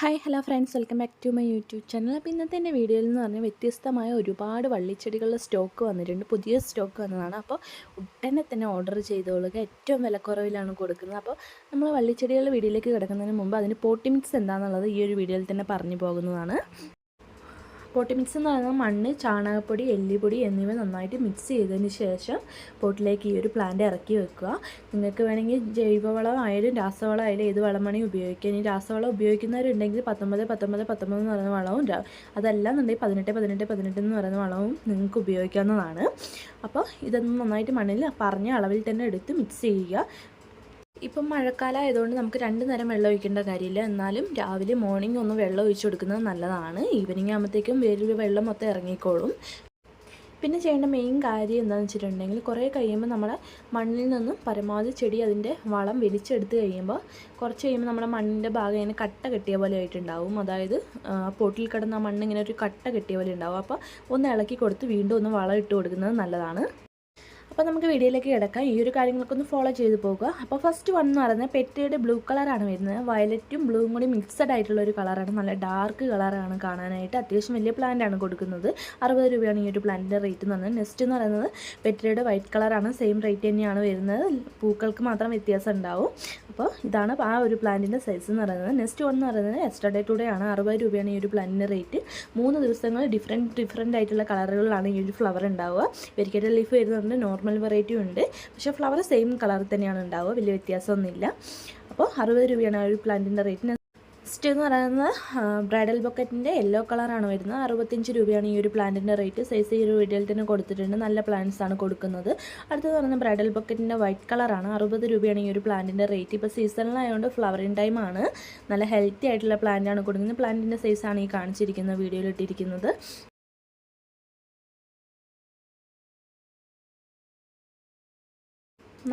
Hi hello friends welcome back to my YouTube channel അപ്പോൾ ഇന്നത്തെ എന്റെ വീഡിയോയിൽ എന്ന് പറഞ്ഞാൽ വ്യത്യസ്തമായ ഒരുപാട് വള്ളിച്ചെടികളുടെ സ്റ്റോക്ക് വന്നിട്ടുണ്ട്. പുതിയ സ്റ്റോക്ക് വന്നതാണ്. അപ്പോൾ ഉടനെ തന്നെ ഓർഡർ ചെയ്തോളുക. ഏറ്റവും വിലക്കുറവിലാണ് കൊടുക്കുന്നത്. അപ്പോൾ നമ്മൾ വള്ളിച്ചെടികളുടെ വീഡിയോയിലേക്ക് കിടക്കുന്നതിന് മുമ്പ് അതിന് പോട്ടി മിക്സ് എന്താണെന്നുള്ളത് ഈ ഒരു വീഡിയോയിൽ തന്നെ പറഞ്ഞു പോകുന്നതാണ്. പോട്ടി മിക്സ് എന്ന് പറയുന്നത് മണ്ണ് ചാണകപ്പൊടി എല്ലിപ്പൊടി എന്നിവ നന്നായിട്ട് മിക്സ് ചെയ്തതിന് ശേഷം പോട്ടിലേക്ക് ഈ ഒരു പ്ലാന്റ് ഇറക്കി വെക്കുക. നിങ്ങൾക്ക് വേണമെങ്കിൽ ജൈവവളമായാലും രാസവളമായാലും ഏത് വളം വേണമെങ്കിൽ ഉപയോഗിക്കാം. ഇനി രാസവളം ഉപയോഗിക്കുന്നവരുണ്ടെങ്കിൽ പത്തൊമ്പത് പത്തൊമ്പത് പത്തൊമ്പത് എന്ന് പറയുന്ന വളവും അതല്ല എന്നുണ്ടെങ്കിൽ പതിനെട്ട് പതിനെട്ട് പതിനെട്ട് എന്ന് പറയുന്ന വളവും നിങ്ങൾക്ക് ഉപയോഗിക്കാവുന്നതാണ്. അപ്പോൾ ഇതൊന്ന് നന്നായിട്ട് മണ്ണിൽ പറഞ്ഞ അളവിൽ തന്നെ എടുത്ത് മിക്സ് ചെയ്യുക. ഇപ്പം മഴക്കാലം ആയതുകൊണ്ട് നമുക്ക് രണ്ട് നേരം വെള്ളം ഒഴിക്കേണ്ട കാര്യമില്ല. എന്നാലും രാവിലെ മോർണിംഗ് ഒന്ന് വെള്ളം ഒഴിച്ചു കൊടുക്കുന്നത് നല്ലതാണ്. ഈവനിങ് ആകുമ്പോഴത്തേക്കും വേറൊരു വെള്ളം മൊത്തം ഇറങ്ങിക്കോളും. പിന്നെ ചെയ്യേണ്ട മെയിൻ കാര്യം എന്താണെന്ന് വെച്ചിട്ടുണ്ടെങ്കിൽ കുറേ കഴിയുമ്പോൾ നമ്മുടെ മണ്ണിൽ നിന്നും പരമാവധി ചെടി അതിന്റെ വളം വലിച്ചെടുത്ത് കഴിയുമ്പോൾ കുറച്ച് കഴിയുമ്പോൾ നമ്മുടെ മണ്ണിന്റെ ഭാഗം ഇങ്ങനെ കട്ട കെട്ടിയ പോലെ ആയിട്ടുണ്ടാവും. അതായത് പൊട്ടിൽ കിടന്ന മണ്ണ് ഇങ്ങനെ ഒരു കട്ട കെട്ടിയ പോലെ ഉണ്ടാവും. അപ്പോൾ ഒന്ന് ഇളക്കി കൊടുത്ത് വീണ്ടും ഒന്ന് വളം ഇട്ട് കൊടുക്കുന്നത് നല്ലതാണ്. അപ്പോൾ നമുക്ക് വീഡിയോയിലേക്ക് കിടക്കാം. ഈ ഒരു കാര്യങ്ങളൊക്കെ ഒന്ന് ഫോളോ ചെയ്ത് പോകുക അപ്പോൾ ഫസ്റ്റ് വൺ എന്ന് പറയുന്നത് പെറ്റയുടെ ബ്ലൂ കളറാണ് വരുന്നത്. വയലറ്റും ബ്ലൂവും കൂടി മിക്സഡ് ആയിട്ടുള്ള ഒരു കളറാണ് നല്ല ഡാർക്ക് കളറാണ് കാണാനായിട്ട്. അത്യാവശ്യം വലിയ പ്ലാന്റ് ആണ് കൊടുക്കുന്നത്. അറുപത് രൂപയാണ് ഈ ഒരു പ്ലാന്റിന്റെ റേറ്റ് എന്ന് പറയുന്നത്. നെക്സ്റ്റ് എന്ന് പറയുന്നത് പെറ്റയുടെ വൈറ്റ് കളറാണ് സെയിം റേറ്റ് തന്നെയാണ് വരുന്നത്. പൂക്കൾക്ക് മാത്രം വ്യത്യാസം ഉണ്ടാവും. അപ്പോൾ ഇതാണ് ആ ഒരു പ്ലാന്റിന്റെ സൈസ് എന്ന് പറയുന്നത്. നെക്സ്റ്റ് വൺ എന്ന് പറയുന്നത് എസ്റ്റർഡേ ടുഡേ ആണ്. അറുപത് രൂപയാണ് ഈ ഒരു പ്ലാന്റിന്റെ റേറ്റ് മൂന്ന് ദിവസങ്ങൾ ഡിഫറെന്റ് ഡിഫറെന്റ് ആയിട്ടുള്ള കളറുകളിലാണ് ഈ ഒരു ഫ്ലവർ ഉണ്ടാവുക. വെരിക്കേറ്റ ലീഫ് വരുന്നുണ്ട്. നോർമൽ നോർമൽ വെറൈറ്റിയും ഉണ്ട്. പക്ഷേ ഫ്ലവർ സെയിം കളർ തന്നെയാണ് ഉണ്ടാവുക. വലിയ വ്യത്യാസമൊന്നുമില്ല. അപ്പോൾ അറുപത് രൂപയാണ് ആ ഒരു പ്ലാന്റിന്റെ റേറ്റ് നെക്സ്റ്റ് എന്ന് പറയുന്നത് ബ്രൈഡൽ ബൊക്കറ്റിന്റെ യെല്ലോ കളറാണ് വരുന്നത്. അറുപത്തഞ്ച് രൂപയാണ് ഈ ഒരു പ്ലാന്റിന്റെ റേറ്റ്. സൈസ് ഈ ഒരു വീഡിയോയിൽ തന്നെ കൊടുത്തിട്ടുണ്ട്. നല്ല പ്ലാന്റ്സ് ആണ് കൊടുക്കുന്നത്. അടുത്തത് പറയുന്നത് ബ്രൈഡൽ ബൊക്കറ്റിന്റെ വൈറ്റ് കളറാണ്. അറുപത് രൂപയാണ് ഈ ഒരു പ്ലാന്റിന്റെ റേറ്റ്. ഇപ്പോൾ സീസണിലായതുകൊണ്ട് ഫ്ലവറിങ് ടൈമാണ്. നല്ല ഹെൽത്തി ആയിട്ടുള്ള പ്ലാന്റാണ് കൊടുക്കുന്നത്. പ്ലാന്റിന്റെ സൈസാണ് ഈ കാണിച്ചിരിക്കുന്ന വീഡിയോയിൽ ഇട്ടിരിക്കുന്നത്.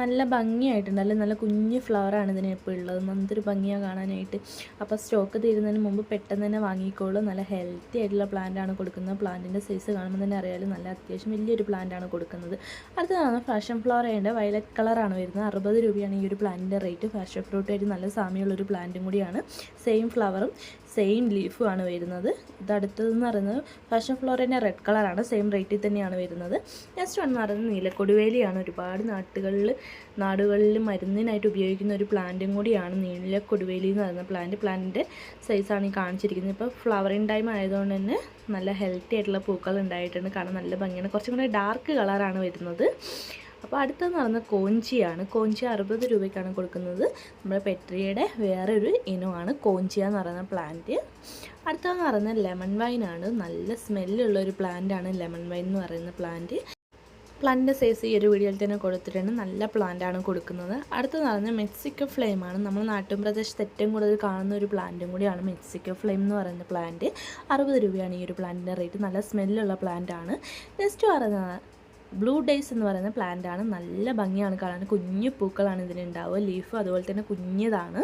നല്ല ഭംഗിയായിട്ടുണ്ട്. അല്ലെങ്കിൽ നല്ല കുഞ്ഞ് ഫ്ലവറാണ് ഇതിന് ഇപ്പോൾ ഉള്ളത്. നല്ലൊരു ഭംഗിയാണ് കാണാനായിട്ട്. അപ്പോൾ സ്റ്റോക്ക് തീരുന്നതിന് മുമ്പ് പെട്ടെന്ന് തന്നെ വാങ്ങിക്കോളൂ. നല്ല ഹെൽത്തി ആയിട്ടുള്ള പ്ലാന്റ് ആണ് കൊടുക്കുന്നത്. പ്ലാന്റിന്റെ സൈസ് കാണുമ്പോൾ തന്നെ അറിയാലും നല്ല അത്യാവശ്യം വലിയൊരു പ്ലാന്റ് ആണ് കൊടുക്കുന്നത്. അടുത്തതാണ് ഫാഷൻ ഫ്ലവറേന്റെ വയലറ്റ് കളറാണ് വരുന്നത്. അറുപത് രൂപയാണ് ഈ ഒരു പ്ലാന്റിന്റെ റേറ്റ് ഫാഷൻ ഫ്രൂട്ടായിട്ട് നല്ല സാമ്യമുള്ളൊരു പ്ലാന്റും കൂടിയാണ്. സെയിം ഫ്ലവറും സെയിം ലീഫും ആണ് വരുന്നത്. ഇതടുത്തതെന്ന് പറയുന്നത് ഫാഷൻ ഫ്ലോറിന്റെ റെഡ് കളറാണ് സെയിം റേറ്റിൽ തന്നെയാണ് വരുന്നത്. നെക്സ്റ്റ് വൺ എന്ന് പറയുന്നത് നീലക്കൊടുവേലിയാണ്. ഒരുപാട് നാട്ടുകളിൽ നാടുകളിൽ മരുന്നിനായിട്ട് ഉപയോഗിക്കുന്ന ഒരു പ്ലാന്റും കൂടിയാണ് നീലക്കൊടുവേലി എന്ന് പറയുന്ന പ്ലാന്റ് പ്ലാന്റിന്റെ സൈസാണ് ഈ കാണിച്ചിരിക്കുന്നത്. ഇപ്പോൾ ഫ്ലവറിങ് ടൈം ആയതുകൊണ്ട് തന്നെ നല്ല ഹെൽത്തി ആയിട്ടുള്ള പൂക്കൾ ഉണ്ടായിട്ടുണ്ട്. കാരണം നല്ല ഭംഗിയാണ്. കുറച്ചും കൂടെ ഡാർക്ക് കളറാണ് വരുന്നത്. അപ്പോൾ അടുത്തെന്ന് പറയുന്നത് കോഞ്ചിയാണ്. കോഞ്ചി അറുപത് രൂപയ്ക്കാണ് കൊടുക്കുന്നത്. നമ്മുടെ പെട്രിയുടെ വേറൊരു ഇനമാണ് കോഞ്ചിയ എന്ന് പറയുന്ന പ്ലാന്റ് അടുത്തതെന്ന് പറയുന്നത് ലെമൺ വൈനാണ് നല്ല സ്മെല്ലുള്ള ഒരു പ്ലാന്റാണ് ലെമൺ വൈൻ എന്ന് പറയുന്ന പ്ലാന്റ് പ്ലാന്റിന്റെ സൈസ് ഈ ഒരു വീഡിയോയിൽ തന്നെ കൊടുത്തിട്ടുണ്ട്. നല്ല പ്ലാന്റാണ് കൊടുക്കുന്നത്. അടുത്തത് പറയുന്നത് മെക്സിക്കോ ഫ്ലെയിമാണ് നമ്മൾ നാട്ടിൻ പ്രദേശത്ത് ഏറ്റവും കൂടുതൽ കാണുന്ന ഒരു പ്ലാന്റും കൂടിയാണ് മെക്സിക്കോ ഫ്ലെയിം എന്ന് പറയുന്ന പ്ലാന്റ് അറുപത് രൂപയാണ് ഈ ഒരു പ്ലാന്റിന്റെ റേറ്റ് നല്ല സ്മെല്ലുള്ള പ്ലാന്റാണ് നെക്സ്റ്റ് പറയുന്നത് ബ്ലൂ ഡേയ്സ് എന്ന് പറയുന്ന പ്ലാന്റ് ആണ്. നല്ല ഭംഗിയാണ് കാണാൻ. കുഞ്ഞു പൂക്കളാണ് ഇതിനുണ്ടാവുക. ലീഫ് അതുപോലെ തന്നെ കുഞ്ഞതാണ്.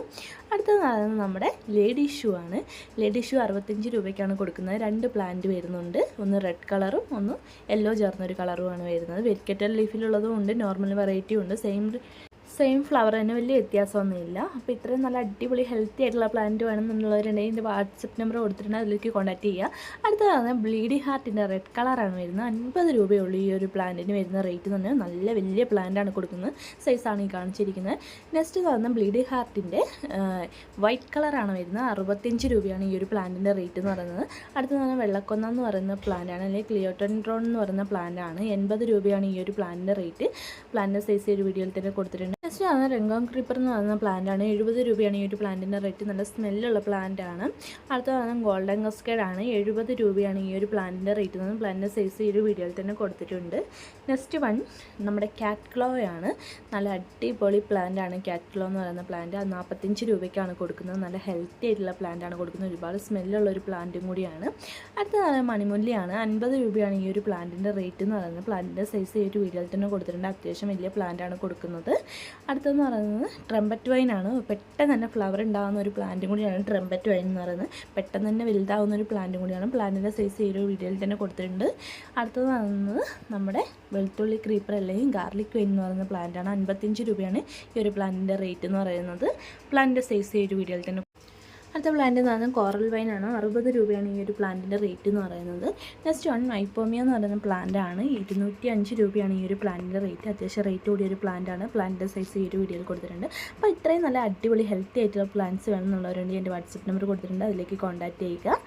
അടുത്തത് പറയുന്നത് നമ്മുടെ ലേഡി ഷൂ ആണ്. ലേഡി ഷൂ അറുപത്തഞ്ച് രൂപയ്ക്കാണ് കൊടുക്കുന്നത്. രണ്ട് പ്ലാന്റ് വരുന്നുണ്ട്. ഒന്ന് റെഡ് കളറും ഒന്ന് യെല്ലോ ചേർന്നൊരു കളറുമാണ് വരുന്നത്. വെരിക്കറ്റൽ ലീഫിലുള്ളതും ഉണ്ട്. നോർമൽ വെറൈറ്റിയും ഉണ്ട്. സെയിം സെയിം ഫ്ലവർ തന്നെ വലിയ വ്യത്യാസമൊന്നുമില്ല. അപ്പോൾ ഇത്രയും നല്ല അടിപൊളി ഹെൽത്തി ആയിട്ടുള്ള പ്ലാന്റ് വേണമെന്നുള്ളവരുണ്ടെങ്കിൽ എന്റെ വാട്സപ്പ് നമ്പർ കൊടുത്തിട്ടുണ്ട്. അതിലേക്ക് കോൺടാക്ട് ചെയ്യുക. അടുത്തതാണ് ബ്ലീഡി ഹാർട്ടിന്റെ റെഡ് കളറാണ് വരുന്നത്. അൻപത് രൂപയുള്ളൂ ഈ ഒരു പ്ലാന്റിന് വരുന്ന റേറ്റ് പറഞ്ഞാൽ. നല്ല വലിയ പ്ലാന്റാണ് കൊടുക്കുന്നത്. സൈസാണ് ഈ കാണിച്ചിരിക്കുന്നത്. നെക്സ്റ്റ് പറഞ്ഞാൽ ബ്ലീഡി ഹാർട്ടിന്റെ വൈറ്റ് കളറാണ് വരുന്നത്. അറുപത്തഞ്ച് രൂപയാണ് ഈ ഒരു പ്ലാന്റിന്റെ റേറ്റ് എന്ന് പറയുന്നത്. അടുത്തതാണ് വെള്ളക്കൊന്ന എന്ന് പറയുന്ന പ്ലാന്റാണ് അല്ലെങ്കിൽ ക്ലിയോട്ടൻഡ്രോൺ എന്ന് പറയുന്ന പ്ലാന്റാണ് എൺപത് രൂപയാണ് ഈ ഒരു പ്ലാന്റിന്റെ റേറ്റ് പ്ലാന്റിന്റെ സൈസ് ഒരു വീഡിയോയിൽ തന്നെ കൊടുത്തിട്ടുണ്ട്. നെക്സ്റ്റ് ആണ് രംഗം ക്രീപ്പർ എന്ന് പറയുന്ന പ്ലാന്റ് ആണ്. എഴുപത് രൂപയാണ് ഈ ഒരു പ്ലാന്റിന്റെ റേറ്റ് നല്ല സ്മെല്ലുള്ള പ്ലാന്റ് ആണ്. അടുത്തതാണ് ഗോൾഡൻ കസ്കേഡ് ആണ്. എഴുപത് രൂപയാണ് ഈ ഒരു പ്ലാന്റിന്റെ റേറ്റ് എന്ന് പ്ലാന്റിന്റെ സൈസ് ഈ ഒരു വീഡിയോയിൽ തന്നെ കൊടുത്തിട്ടുണ്ട്. നെക്സ്റ്റ് വൺ നമ്മുടെ കാറ്റ് ക്ലോ ആണ്. നല്ല അടിപൊളി പ്ലാന്റ് ആണ്. കാറ്റ് ക്ലോ എന്ന് പറയുന്ന പ്ലാന്റ് അത് നാൽപ്പത്തഞ്ച് രൂപയ്ക്കാണ് കൊടുക്കുന്നത്. നല്ല ഹെൽത്തി ആയിട്ടുള്ള പ്ലാന്റ് ആണ് കൊടുക്കുന്നത്. ഒരുപാട് സ്മെല്ലുള്ള ഒരു പ്ലാന്റും കൂടിയാണ്. അടുത്തതാണ് മണിമുല്ലിയാണ് അൻപത് രൂപയാണ് ഈ ഒരു പ്ലാന്റിന്റെ റേറ്റ് എന്ന് പറയുന്നത് പ്ലാന്റിന്റെ സൈസ് ഈ ഒരു വീഡിയോയിൽ തന്നെ കൊടുത്തിട്ടുണ്ട്. അത്യാവശ്യം വലിയ പ്ലാന്റ് ആണ് കൊടുക്കുന്നത്. അടുത്തെന്ന് പറയുന്നത് ട്രംപറ്റ് ആണ് പെട്ടെന്ന് തന്നെ ഫ്ലവർ ഉണ്ടാകുന്ന ഒരു പ്ലാന്റും കൂടിയാണ് ട്രംപറ്റ് വൈൻ എന്ന് പറയുന്നത്. പെട്ടെന്ന് തന്നെ വലുതാവുന്ന ഒരു പ്ലാന്റും കൂടിയാണ്. പ്ലാന്റിന്റെ സൈസ് ഈ ഒരു വീഡിയോയിൽ തന്നെ കൊടുത്തിട്ടുണ്ട്. അടുത്തത് പറയുന്നത് നമ്മുടെ വെളുത്തുള്ളി ക്രീപ്പർ അല്ലെങ്കിൽ ഗാർലിക് വൈൻ എന്ന് പറയുന്ന പ്ലാന്റാണ് അൻപത്തഞ്ച് രൂപയാണ് ഈ ഒരു പ്ലാന്റിന്റെ റേറ്റ് എന്ന് പറയുന്നത്. പ്ലാന്റിന്റെ സൈസ് ഈ ഒരു വീഡിയോയിൽ തന്നെ അടുത്ത പ്ലാന്റ് എന്ന് പറയുന്നത് കോറൽ വൈൻ ആണ്. അറുപത് രൂപയാണ് ഈ ഒരു പ്ലാന്റിന്റെ റേറ്റ് എന്ന് പറയുന്നത്. നെക്സ്റ്റ് വൺ മൈപ്പോമിയ എന്ന് പറയുന്ന പ്ലാന്റ് ആണ്. ഇരുന്നൂറ്റി അഞ്ച് രൂപയാണ് ഈ ഒരു പ്ലാന്റിന്റെ റേറ്റ് അത്യാവശ്യം റേറ്റ് കൂടിയ ഒരു പ്ലാന്റ് ആണ്. പ്ലാന്റിന്റെ സൈസ് ഈ ഒരു വീഡിയോയിൽ കൊടുത്തിട്ടുണ്ട്. അപ്പോൾ ഇത്രയും നല്ല അടിപൊളി ഹെൽത്തി ആയിട്ടുള്ള പ്ലാന്റ്സ് വേണമെന്നുള്ളവരുണ്ട് എന്റെ വാട്സപ്പ് നമ്പർ കൊടുത്തിട്ടുണ്ട്. അതിലേക്ക് കോൺടാക്റ്റ് ചെയ്യുക.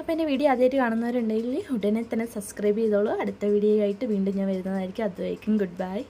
അപ്പോൾ എന്റെ വീഡിയോ ആദ്യമായിട്ട് കാണുന്നവരുണ്ടെങ്കിൽ ഉടനെ തന്നെ സബ്സ്ക്രൈബ് ചെയ്തോളൂ. അടുത്ത വീഡിയോ ആയിട്ട് വീണ്ടും ഞാൻ വരുന്നതായിരിക്കും. അതുവരേക്കും ഗുഡ് ബൈ